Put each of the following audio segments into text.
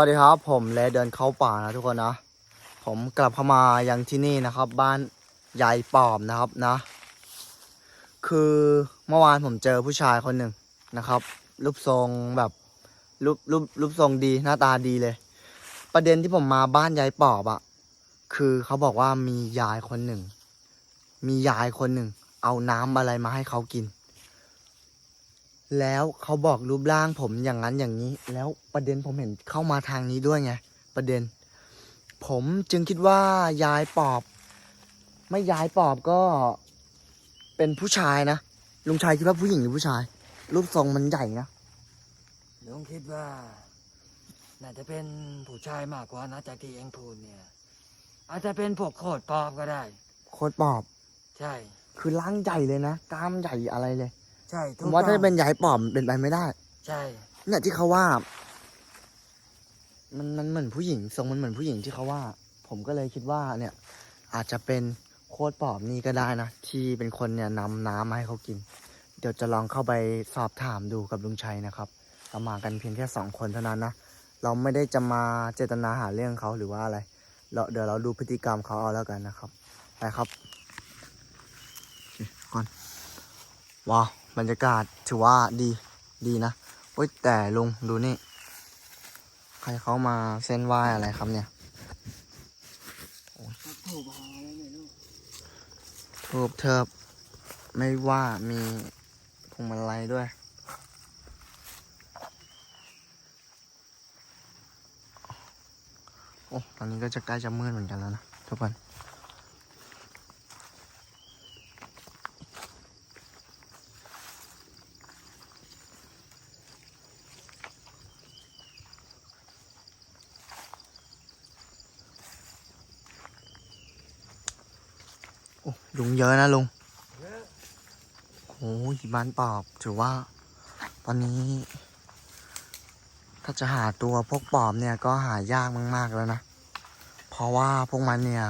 วัสดีครับ ผมเลเดินเข้าป่านะทุกคนนะ ผมกลับเข้ามายังที่นี่นะครับ บ้านยายปอบนะครับนะ คือเมื่อวานผมเจอผู้ชายคนหนึ่งนะครับ รูปทรงแบบรูปรูปรูปทรงดีหน้าตาดีเลย ประเด็นที่ผมมาบ้านยายปอบอะคือเขาบอกว่ามียายคนหนึ่ง มียายคนหนึ่ง เอาน้ำอะไรมาให้เขากิน แล้วเขาบอกรูปร่างผมอย่างนั้นอย่างนี้แล้ว ประเด็นผมเห็นเข้ามาทางนี้ด้วยไงประเด็น ผมจึงคิดว่ายายปอบ ไม่ยายปอบก็เป็นผู้ชายนะลุงชายคิดว่าผู้หญิงหรือผู้ชาย รูปทรงมันใหญ่นะลุงคิดว่า น่าจะเป็นผู้ชายมากกว่านะจากที่เองพูดเนี่ย อาจจะเป็นพวกโคตรปอบก็ได้ โคตรปอบ ใช่ คือร่างใหญ่เลยนะกล้ามใหญ่อะไรเลย ใช่ผถูมกว่าถ้าต้องเป็นยายปอบเป็นไปไม่ได้ ใช่ เนี่ยที่เขาว่า มันมันเหมือนผู้หญิงทรงมันเหมือนผู้หญิงที่เขาว่า ผมก็เลยคิดว่าเนี่ย อาจจะเป็นโคตรปอบนี่ก็ได้นะที่เป็นคนเนี่ยนำน้ำมาให้เขากิน เดี๋ยวจะลองเข้าไปสอบถามดูกับลุงชัยนะครับเรามากันเพียงแค่สองคนเท่านั้นนะเราไม่ได้จะมาเจตนาหาเรื่องเขาหรือว่าอะไรเราเดี๋ยวเราดูพฤติกรรมเขาเอาแล้วกันนะครับไปครับก่อนว้าวบรรยากาศถือว่าดีดีนะโอ้ยแต่ลุงดูนี่ รเขามาเส้นไหว้อะไรครับเนี่ยถูกอะไรไม่รู้ทูบเทิบไม่ว่ามีพวงมาลัยด้วย โอ้ ตอนนี้ก็จะใกล้จะมืดเหมือนกันแล้วนะทุกคน ยุงเยอะนะลุงเยอะโอ้ยบ้านปอบถือว่า ตอนนี้ ถ้าจะหาตัวพวกปอบเนี่ยก็หายากมากๆแล้วนะ เพราะว่าพวกมันเนี่ย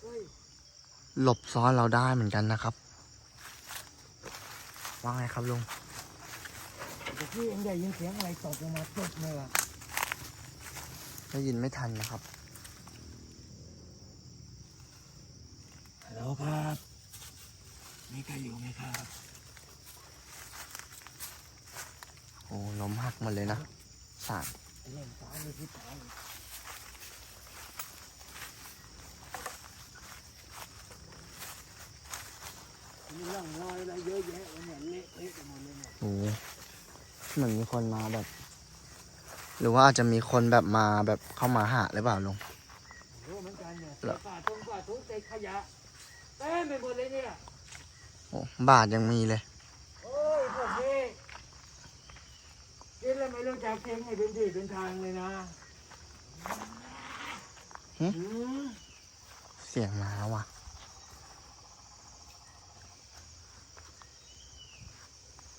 เฮ้ยหลบซ้อนเราได้เหมือนกันนะครับ ว่าไงครับลุงแต่ที่เองได้ยินเสียงอะไรตกลงมาตุ๊บเนี่ยล่ะได้ยินไม่ทันนะครับ ฮัลโหล ครับ มีใครอยู่ไหมครับ โอ้ล้มหักหมดเลยนะสารเล่นสายเลยที่สายมีร่องรอยอะไรเยอะแยะเลยเนี่ยเละเทะไปหมดเลยเนี่ยโอ้เหมือนมีคนมาแบบ หรือว่าอาจจะมีคนแบบมาแบบเข้ามาหาหรือเปล่าลุงรู้เหมือนกันเนี่ยเหรอป่าตรงป่าทุกเศษขยะ เต็มไปหมดเลยเนี่ย โอ้บาทยังมีเลย โอ้ยพวกนี้กินแล้วไม่รู้จักเก่งให้เป็นที่เป็นทางเลยนะหึอืมเสียงมาแล้วว่ะ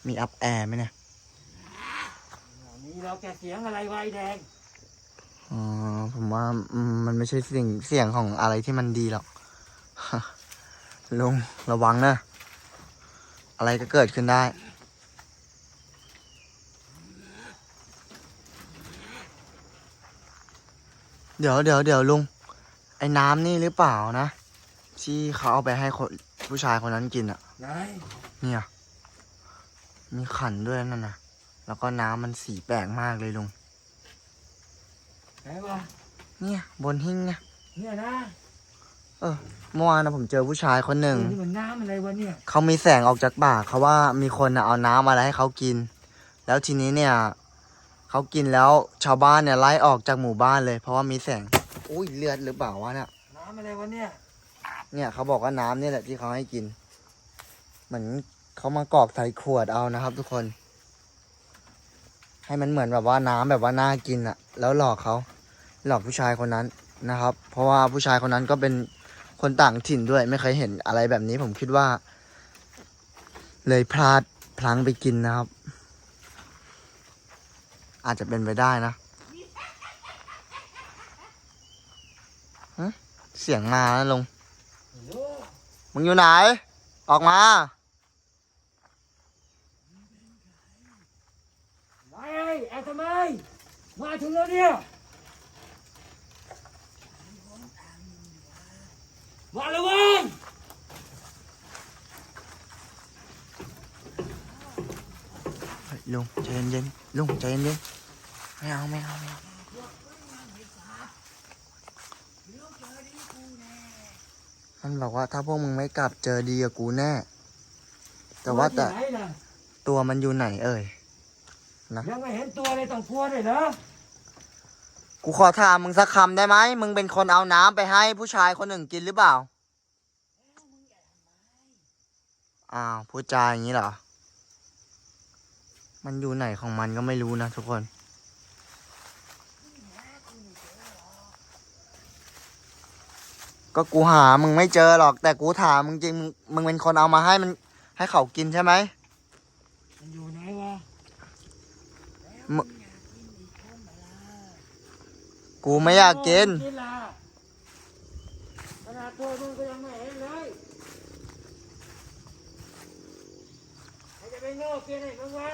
มีอัพแอร์ไหมเนี่ยมีเราแกเสียงอะไรไวแดง อ๋อ ผมว่าอืมมันไม่ใช่เสียงเสียงของอะไรที่มันดีหรอก ลุงระวังนะ อะไรก็เกิดขึ้นได้ เดี๋ยวเดี๋ยวเดี๋ยวลุง ไอ้น้ำนี่หรือเปล่านะ ที่เขาเอาไปให้คนผู้ชายคนนั้นกินอะไหนเนี่ย มีขันด้วยนั่นนะแล้วก็น้ำมันสีแปลกมากเลยลุง ไหนวะเนี่ยบนหิ้งเนี่ยเนี่ยนะ เออเมื่อวานนะผมเจอผู้ชายคนหนึ่งนี่มันน้ำอะไรวะเนี่ยเขามีแสงออกจากปากเขาว่ามีคนน่ะเอาน้ำอะไรให้เขากิน แล้วทีนี้เนี่ยเขากินแล้วชาวบ้านเนี่ยไล่ออกจากหมู่บ้านเลย เพราะว่ามีแสงอุ้ยเลือดหรือเปล่าวะเนี่ยน้ำอะไรวะเนี่ยเนี่ยเขาบอกว่าน้ำเนี่ยแหละที่เขาให้กิน เหมือนเขามากรอกใส่ขวดเอานะครับ ทุกคน ให้มันเหมือนแบบว่าน้ำแบบว่าน่ากินอะแล้วหลอกเขาหลอกผู้ชายคนนั้นนะครับ เพราะว่าผู้ชายคนนั้นก็เป็น คนต่างถิ่นด้วยไม่เคยเห็นอะไรแบบนี้ผมคิดว่า เลยพลาดพลั้งไปกินนะครับ อาจจะเป็นไปได้นะเสียงมาแล้วลง มึงอยู่ไหน ออกมาไอ้แอบทำไม มาถึงแล้วเนี่ย มาแล้วเว้ยเฮ้ยลุงใจเย็นๆลุงใจเย็นๆไม่เอาไม่เอาไม่เอามันบอกว่าถ้าพวกมึงไม่กลับเจอดีกับกูแน่ แต่ว่าแต่ไหนน่ะตัวมันอยู่ไหนเอ่ยยังไม่เห็นตัวเลยต้องกลัวเลยเหรอ กูขอถามมึงสักคำได้ไหม มึงเป็นคนเอาน้ำไปให้ผู้ชายคนหนึ่งกินหรือเปล่า อ้าวพูดจาอย่างนี้เหรอ มันอยู่ไหนของมันก็ไม่รู้นะทุกคน ก็กูหามึงไม่เจอหรอก แต่กูถามมึงจริง มึงมึงเป็นคนเอามาให้มันให้เขากินใช่ไหมมันอยู่ไหนวะมึง กูไม่อยากกินกินละขนาดตัวมึงก็ยังไม่เห็นเลยใครจะไปโง่กินให้มึงวะ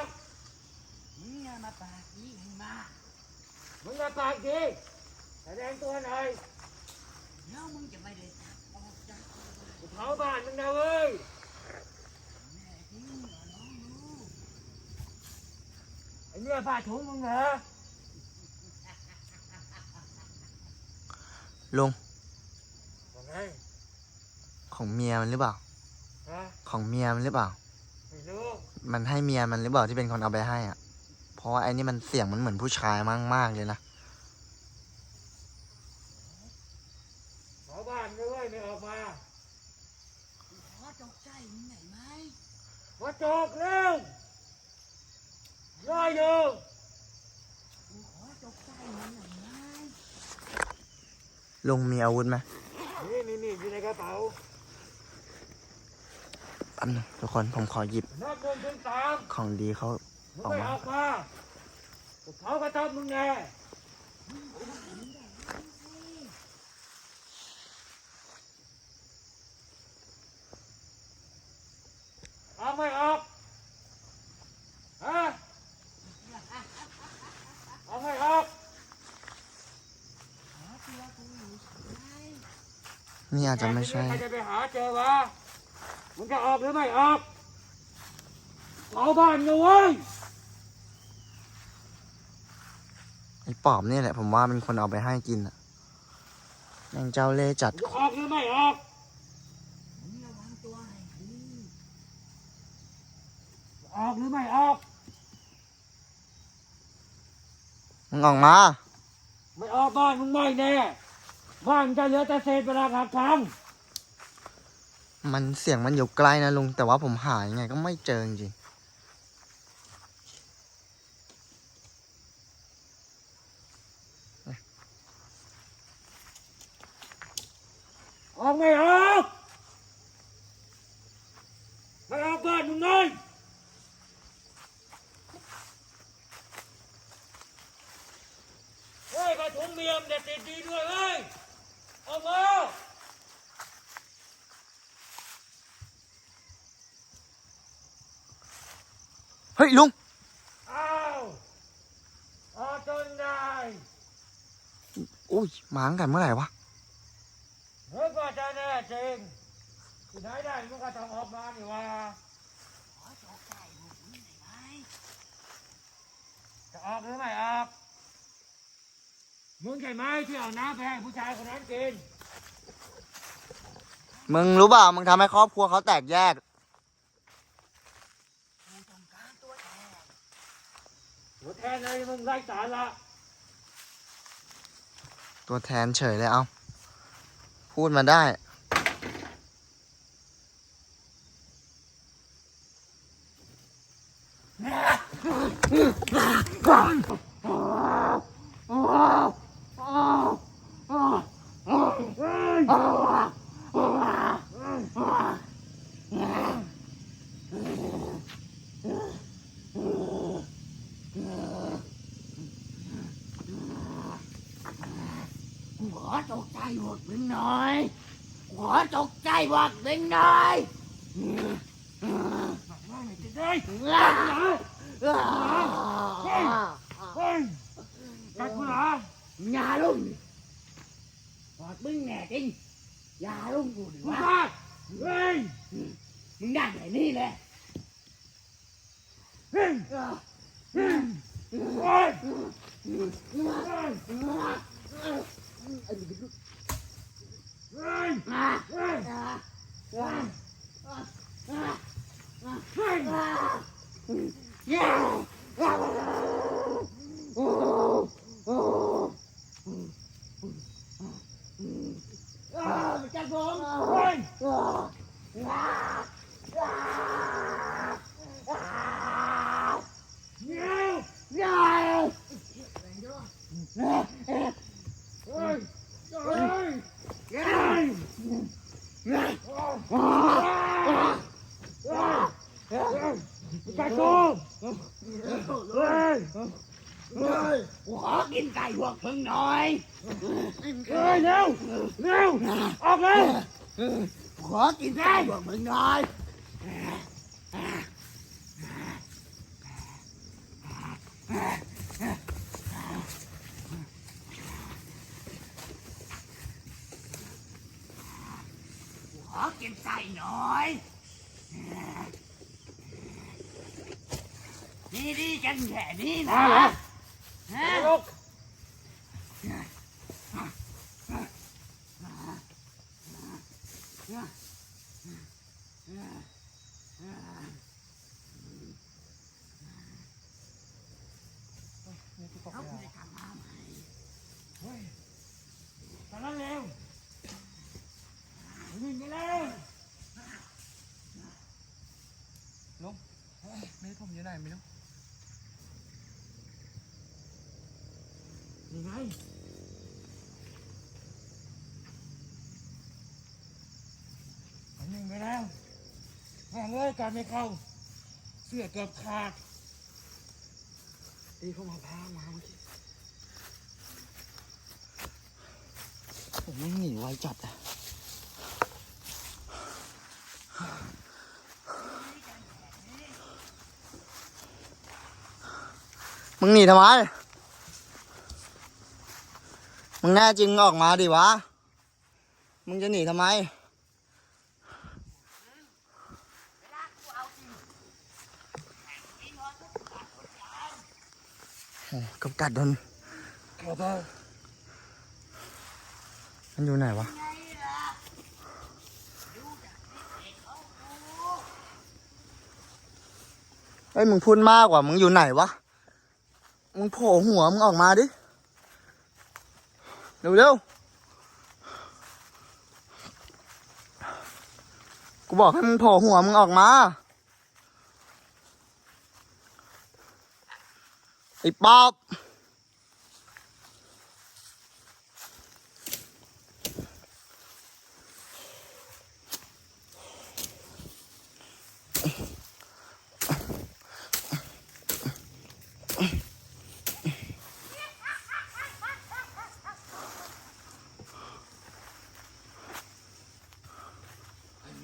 มึงอย่ามาปากดีมามึงมาปากดีแสดงตัวหน่อยแล้วมึงจะไม่ได้ออกจากเผาบ้านมึงนะเว้ยไอ้เนี่ยผ้าถุงมึงเหรอ ลุงว่าไงของเมียมันหรือเปล่า ฮะของเมียมันหรือเปล่า ไม่รู้มันให้เมียมันหรือเปล่าที่เป็นคนเอาไปให้อะ เพราะว่าไอ้นี่มันเสียงมันเหมือนผู้ชายมากๆเลยนะเผาบ้านมึงเว้ยไม่ออกมาขอตกใจมึงหน่อยไหมมาจอกเร็วรออยู่ กูขอตกใจมึงหน่อยไหม ลุงมีอาวุธไหมนี่นี่นี่อยู่ในกระเป๋าอันงทุกคนผมขอหยิบ นับหนึ่งถึงสามของดีเขามึงไม่ออกมากูเผากระต๊อบมึงแน่เอาไม่ออกฮะเอาไม่ออก ขอตัวกูอยู่ใช่ไหม นี่อาจจะไม่ใช่ ใครจะไปหาเจอวะมึงจะออกหรือไม่ออกเผาบ้านนะเว้ยไอ้ปอบนี่แหละ ผมว่าเป็นคนเอาไปให้กินอะแม่งเจ้าเล่ห์จัด มึงจะออกหรือไม่ออกมึงระวังตัวให้ดีออกหรือไม่ออก มึงออกมา ไม่ออกบ้านมึงไม่แน่ บ้านจะเหลือแต่เศษปรักหักพังมันเสียงมันอยู่ไกลนะลุง แต่ว่าผมหายังไงก็ไม่เจอจริงออกไม่ออกไม่ออกบ้านมึงเลยเฮ้ยกระถุงเมียมเด็ดติดดีด้วยเฮ้ย ออกมาๆเฮ้ยลุงอ้าวออกจนได้อุ้ยมาตั้งแต่เมื่อไหร่วะเฮ้ยก็จะแน่จริงที่ไหนได้มึงก็ต้องออกมานี่ว่าขอตกใจพวกมึงหน่อยไหมจะออกหรือไม่ออก มึงใช่ไหมที่เอาน้ำไปให้ผู้ชายคนนั้นกิน มึงรู้เปล่ามึงทำให้ครอบครัวเขาแตกแยก กูต้องการตัวแทนหัวแทนเลยมึงไร้สาระตัวแทนเฉยเลยเอาพูดมาได้ กูขอตกใจพวกมึงหน่อยกู ขอตกใจบอกเป็นหน่อย ไม่จะ ได้อ้าเฮ้ยกัดกูเหรออย่าลุ่มบอกมึง แน่จริงอย่าลุ่มกูดิ กู วะ กัดเฮ้ย มึงได้ไหนนี่แหละ เฮ้ย อ่า เฮ้ยเฮ้ยเฮ้ย อ่า เฮ้ย อ่า เฮ้ย อ่าอ่าอ่า เฮ้ย อ่าอย่าอ่าโอ้โอ้อ่าจับผม เฮ้ย อ่าอ่าอ่าอ่า เงี้ยว อย่า เฮ้ยเฮ้ยเฮ้ยเฮ้ยกัดกูเฮ้ยเฮ้ย ขอกินไก่พวกมึงหน่อย เฮ้ยเร็วเร็วออกเลย ขอกินไก่พวกมึงหน่อย ขอกินไก่หน่อย นี่ดีกันแค่นี้นะมาเหรอฮะลูก เขาไม่ได้ทำมาใหม่ เฮ้ยตอนนั้นเร็วยิงไปแล้ว ลุงไม่ผมอยู่ไหนไม่รู้ ยังไงมันยิงไปแล้วแม่ง เลยการไม่เข้า เสื้อเกือบขาดตีเข้ามาพามาเมื่อกี้ผมไม่งหนีไวจัดอะมึงหนีทำไม มึงแน่จริงออกมาดิวะ มึงจะหนีทำไมโอ้ กับกัดโดนขอโทษมันอยู่ไหนวะเฮ้ยมึงพูดมากกว่ามึงอยู่ไหนวะ มึงโผล่หัวมึงออกมาดิ เร็วเร็วๆกูบอกให้มึงโผล่หัวมึงออกมา ไอ้ป๊อบ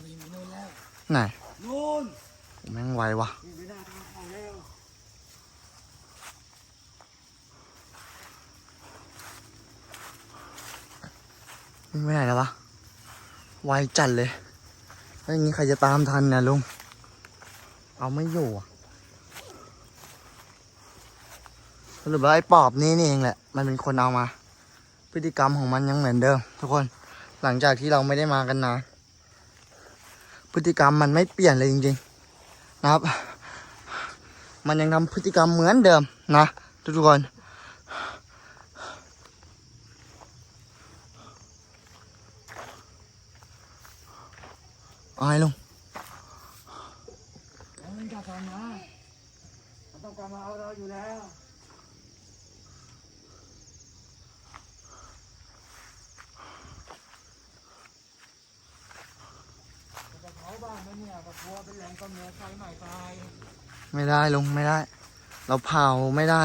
มีไปนู่นแล้วไหนนู่นแม่งไววะ มีไปหน้าทางเขาแล้ว มึงไปไหนแล้ววะ ไวจัดเลยแล้วอย่างนี้ใครจะตามทันเนี่ยลุง เอาไม่อยู่อะสรุปว่าไอ้ปอบนี่นี่เองแหละ มันเป็นคนเอามา พฤติกรรมของมันยังเหมือนเดิม ทุกคน หลังจากที่เราไม่ได้มากันนานพฤติกรรมมันไม่เปลี่ยนเลยจริงๆ นะครับ มันยังทำพฤติกรรมเหมือนเดิมนะทุกคน อาไงลุงแล้วมันกลับมามันต้องกลับมาเอาเราอยู่แล้วจะเผาบ้านมันเนี่ยกับครัวเป็นแหล่งกำเนิดไฟใหม่ตายไม่ได้ลุงไม่ได้ เราเผาไม่ได้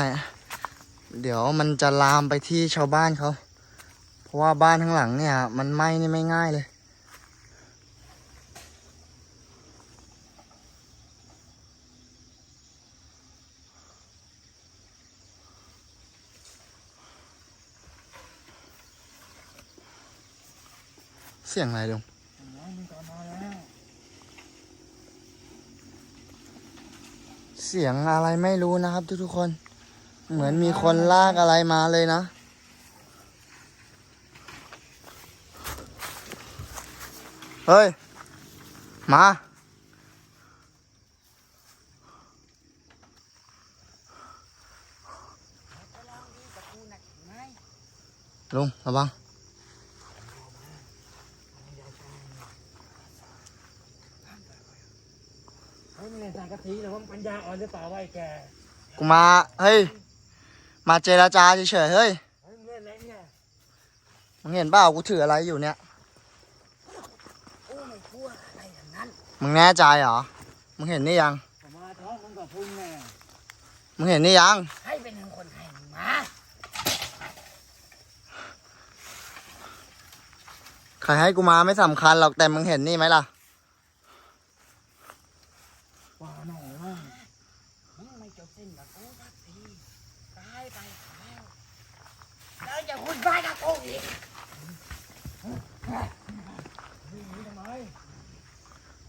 เดี๋ยวมันจะลามไปที่ชาวบ้านเขา เพราะว่าบ้านข้างหลังเนี่ย มันไหม้นี่ไม่ง่ายเลย เสียงอะไรลุงน้องมึงกลับมาแล้วเสียงอะไรไม่รู้นะครับ ทุกๆคน เหมือนมีคนลากอะไรมาเลยนะ เฮ้ย มา ลุงระวัง เสักะสีหรือว่ามึงปัญญาอ่อนหรือเปล่าวะไอ้แกกูมา เฮ้ย มาเจรจาเฉยๆเฮ้ย เฮ้ยมึงเล่นอะไรเนี่ยมึงเห็นเปล่ากูถืออะไรอยู่เนี่ยกูไม่กลัวอะไรอย่างนั้นมึงแน่ใจเหรอ มึงเห็นนี่ยัง ผมมาท้องมึงกับพุ่งแน่มึงเห็นนี่ยัง ให้เป็นคนให้มึงมาใครให้กูมาไม่สำคัญหรอกแต่มึงเห็นนี่ไหมล่ะ ว่าหน่อยว่า มึงไม่จบสิ้นกับกูสักทีตายไปแล้วแล้วจะหุ่นวายกับกูอีก วิ่งหนีทำไม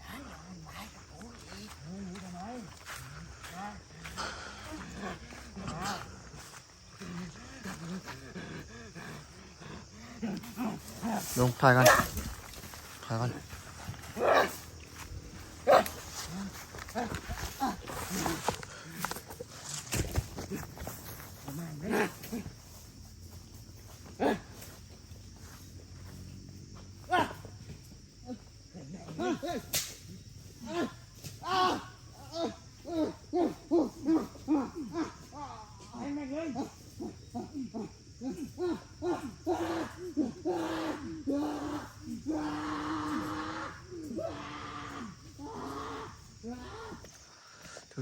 แล้วจะหุ่นวายกับกูอีก วิ่งหนีทำไม ลงถ่ายกันถ่ายกัน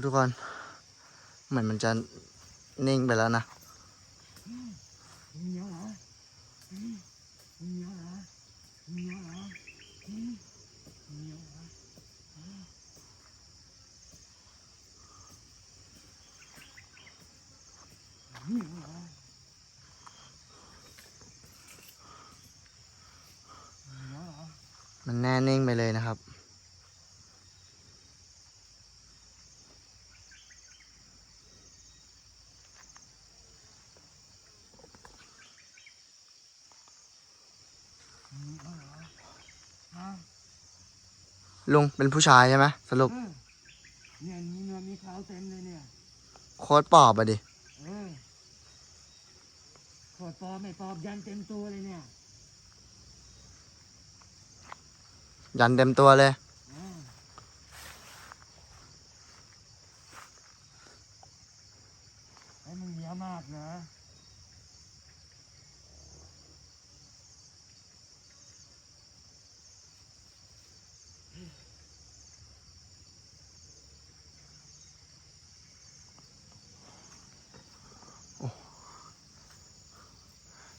ทุ กคน เหมือนมันจะนิ่งไปแล้วนะมันแน่นิ่งไปเลยนะครับ ลุงเป็นผู้ชายใช่ไหมสรุปเออเนี่ยมีเนื้อมีขาวเต็มเลยเนี่ยโคตรปอบอะดิ เออขวดปอบไม่ปอบยันเต็มตัวเลยเนี่ย ยันเต็มตัวเลย เออไอ้มึงเหนียวมากเหรอ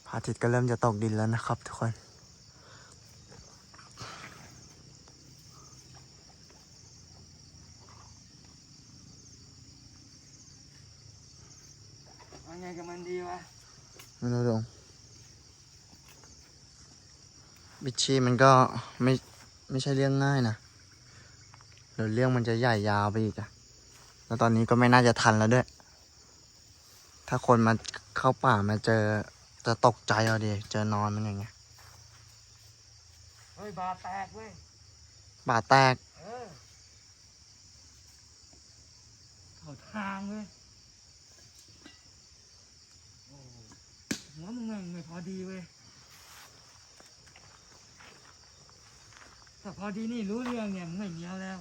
พระ อาทิตย์ก็เริ่มจะตกดินแล้วนะครับทุกคน เอาไงกับมันดีวะไม่รู้ลุงบิชชี่มันก็ไม่ไม่ใช่เรื่องง่ายนะเดี๋ยวเรื่องมันจะใหญ่ยาวไปอีกอะแล้วตอนนี้ก็ไม่น่าจะทันแล้วด้วย ถ้าคนมาเข้าป่ามาเจอ จะตกใจเอาดิเจอนอนมันอย่างเงี้ยเฮ้ย บาแตกเว้ย บาดแตก เออเข้าทางเว้ยโอ้หัวมึงไม่ไม่พอดีเว้ย แต่พอดีนี่รู้เรื่องเนี่ยมึงไม่เหนียวแล้ว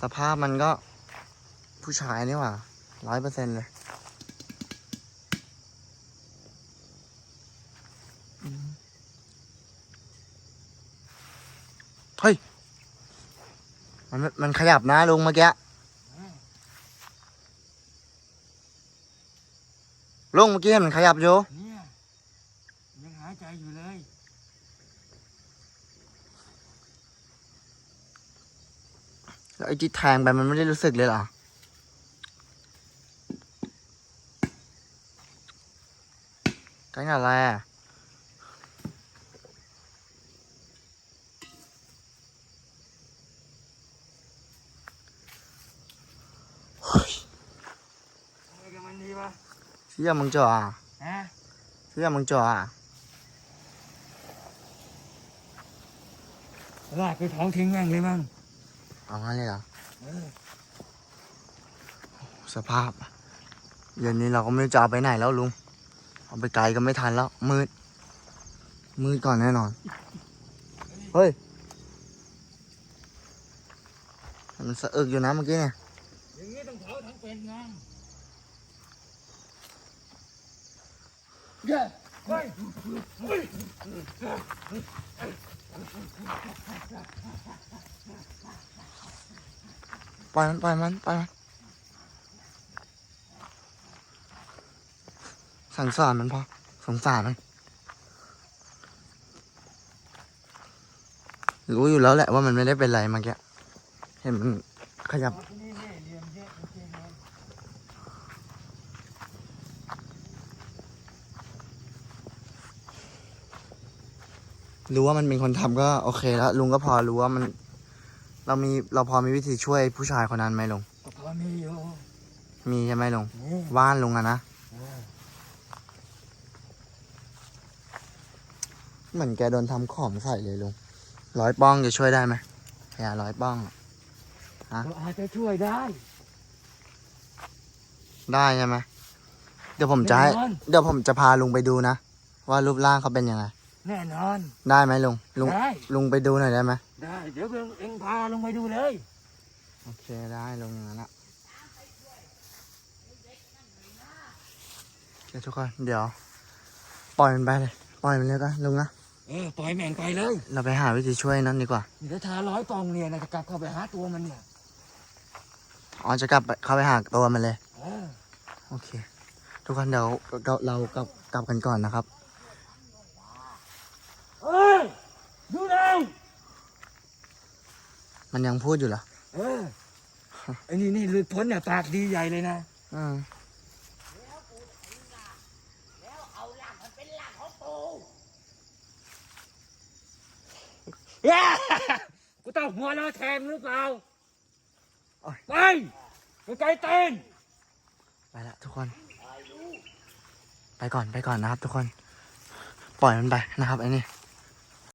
สภาพมันก็ผู้ชายนี่หว่าร้อยเปอร์เซ็นต์เลยเฮ้ย มันมันขยับนะลุงเมื่อกี้ลุงเมื่อกี้เห็นมันขยับอยู่ แล้วไอ้ที่แทงไปมันไม่ได้รู้สึกเลยเหรอกันอะไรอะอะไรกับมันดีวะเสียมึงจ่ออะฮะเสียมึงจ่ออะลากไปเผาทิ้งแม่งเลยมั้ง เอางั้นเลยเหรอเออสภาพอะเย็นนี้เราก็ไม่รู้จะเอาไปไหนแล้วลุง เอาไปไกลก็ไม่ทันแล้ว มืด มืดก่อนแน่นอน เฮ้ย มันสะอึกอยู่นะเมื่อกี้เนี่ยอย่างนี้ต้องเผาทั้งเป็นไงเย้เฮ้ยเฮ้ย ปล่อยมันปล่อยมันปล่อยมันสั่งสอนมันพอสงสารมัน รู้อยู่แล้วแหละว่ามันไม่ได้เป็นไรเมื่อกี้เห็นมันขยับ เอาที่นี่เนี่ยเหลี่ยมเยอะจริงๆเลย รู้ว่ามันเป็นคนทำก็โอเคแล้วลุงก็พอรู้ว่ามัน เรามีเราพอมีวิธีช่วยผู้ชายคนนั้นไหมลุงก็พอมีอยู่มีใช่ไหมลุงนี่ว่านลุงอะนะเออเหมือนแกโดนทำของใส่เลยลุงร้อยป้องจะช่วยได้ไหมอย่าร้อยป้องอะก็อาจจะช่วยได้ ได้ใช่ไหมเดี๋ยวผมจะให้แน่นอนเดี๋ยวผมจะพาลุงไปดูนะ ว่ารูปร่างเขาเป็นยังไง แน่นอน ได้ไหมลุงลุงได้ ลุงไปดูหน่อยได้ไหมได้เดี๋ยวเองเองพาลงไปดูเลย โอเคได้ลุงอย่างนั้นอะโอเคทุกคนเดี๋ยว ปล่อยมันไปเลยปล่อยมันเลยกันลุงนะเออปล่อยแม่งไปเลยเราไปหาวิธีช่วยนั้นดีกว่าเดี๋ยวทาร้อยปองเนี่ยนะจะกลับเข้าไปหาตัวมันเนี่ยอ๋อจะกลับไปเข้าไปหาตัวมันเลย เออโอเค ทุกคนเดี๋ยวเราเรากลับกลับกันก่อนนะครับ เอ้ย ดูเลยมันยังพูดอยู่เหรอเออไอ้นี่นี่หลุดพ้นเนี่ยปากดีใหญ่เลยนะอืมแล้วเอาหลังมันเป็นหลังของปูเย้กูต้องหัวเราะแทนหรือเปล่าไปไปไกลเต้นไปละทุกคน ไปก่อนไปก่อนนะครับทุกคน ปล่อยมันไปนะครับไอ้นี่